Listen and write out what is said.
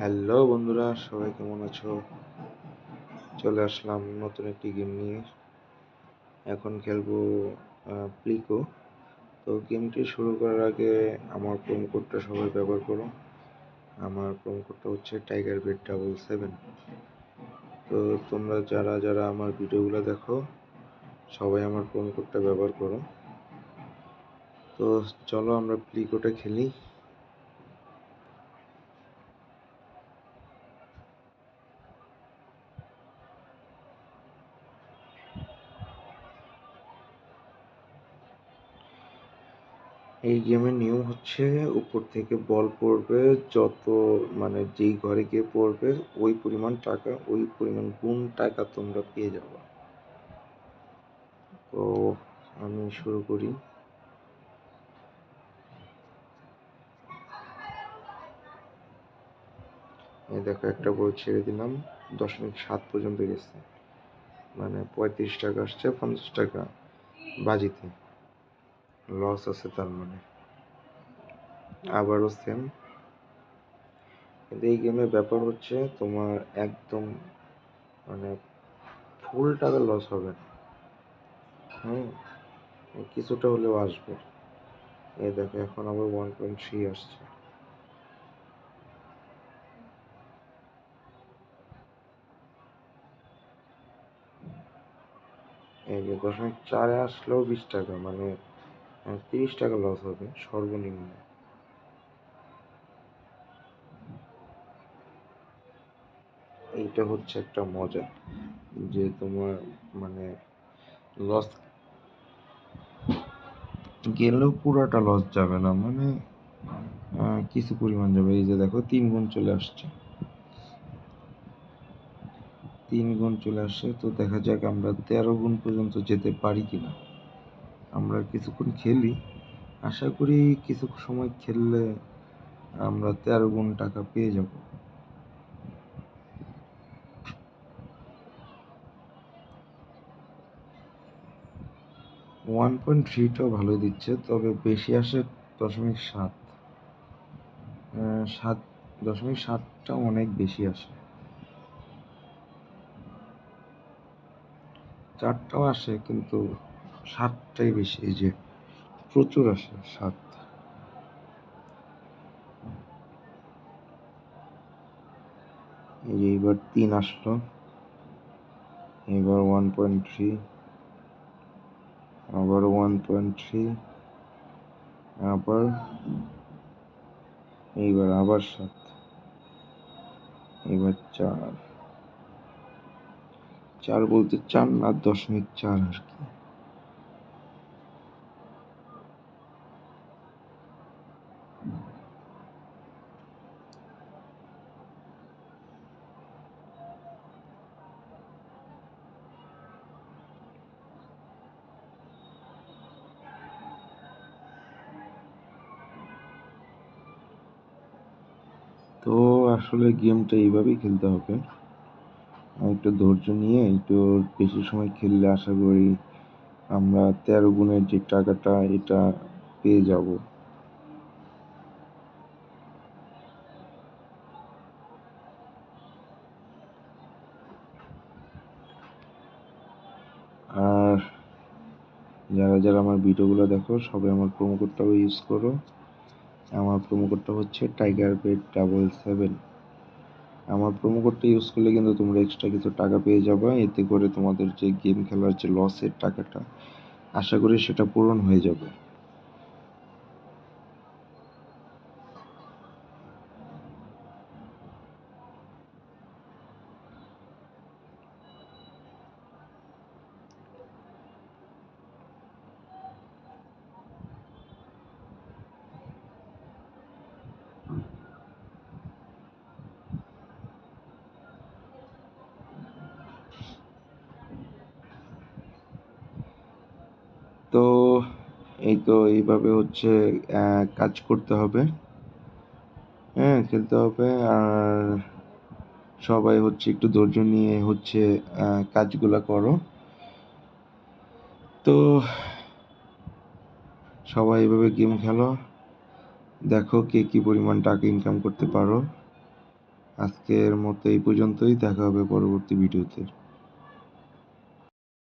Hello বন্ধুরা, সবাই কেমন আছো? চলে আসলাম নতুন একটি গেম নিয়ে। এখন খেলব প্লিকো তো গেমটি শুরু করার আগে আমার প্রোম কোডটা সবাই ব্যবহার করো। আমার প্রোম কোডটা হচ্ছে টাইগার বেড ডাবল সেভেন তো তোমরা যারা যারা আমার ভিডিওগুলো দেখো, সবাই আমার প্রোম কোডটা ব্যবহার করো। তো চলো আমরা প্লিকোটা খেলি। এই গেমের নিয়ম হচ্ছে উপর থেকে বল পড়বে, যত মানে যেই ঘরে গিয়ে পড়বে, ওই পরিমাণ টাকা, ওই পরিমাণ গুণ টাকা তোমরা পেয়ে যাবে। তো আমি শুরু করি। দেখো, একটা বল ছেড়ে দিলাম, দশমিক সাত পর্যন্ত গেছে। মানে পঁয়ত্রিশ টাকা আসছে, পঞ্চাশ টাকা বাজিতে। লস আছে তার মানে। আবারও সেম কিন্তু এই গেমের ব্যাপার হচ্ছে তোমার একদম মানে ফুল টাকা লস হবে না। হুম? কিছুটা হলেও আসবে। এই দেখো, এখন আবার ওয়ান পয়েন্ট থ্রি আসছে। এই যে দশমিক চারে আসলেও বিশ টাকা মানে তিরিশ টাকা লস হবে, সর্বনিম্ন। এইটা হচ্ছে একটা মজা, যে তোমার মানে লস গেলেও পুরোটা লস যাবে না মানে কিছু পরিমাণ যাবে। এই যে দেখো, তিন গুণ চলে আসছে। তিন গুণ চলে আসছে, তো দেখা যাক আমরা তেরো গুণ পর্যন্ত যেতে পারি কিনা। আমরা কিছুক্ষণ খেলি। আশা করি কিছু সময় খেললে আমরা তেরো গুণ টাকা পেয়ে যাব। ওয়ান পয়েন্ট থ্রিটাও ভালো দিচ্ছে, তবে বেশি আসে দশমিক সাত। সাত, দশমিক সাতটা অনেক বেশি আসে। চারটাও আসে, কিন্তু সাতটাই বেশি, এই যে প্রচুর আসে সাত এই এইবার তিন আসলো, এবার ওয়ান পয়েন্ট থ্রি আবার ওয়ান পয়েন্ট থ্রি আবার এইবার আবার সাত এবার চার। চার বলতে চার না দশমিক চার আর কি তো আসলে গেমটা এইভাবেই খেলতে হবে। একটু ধৈর্য নিয়ে, একটু বেশি সময় খেললে আশা করি আমরা তেরো গুণের যে টাকাটা, এটা পেয়ে যাব। আর যারা যারা আমার ভিডিওগুলো দেখো, সবাই আমার প্রোমো কোডটাও ইউজ করো। আমার প্রোমো কোডটা হচ্ছে টাইগার বেড ডাবল সেভেন আমার প্রোমো কোডটা ইউজ করলে কিন্তু তোমরা এক্সট্রা কিছু টাকা পেয়ে যাবে। এতে করে তোমাদের যে গেম খেলার যে লসের টাকাটা, আশা করি সেটা পূরণ হয়ে যাবে তো এই তো এইভাবে হচ্ছে কাজ করতে হবে। হ্যাঁ খেলতে হবে। আর সবাই হচ্ছে একটু ধৈর্য নিয়ে হচ্ছে কাজগুলো করো। তো সবাই এভাবে গেম খেলো। দেখো কে কি পরিমাণ টাকা ইনকাম করতে পারো। আজকের মতো এই পর্যন্তই। দেখা হবে পরবর্তী ভিডিওতে।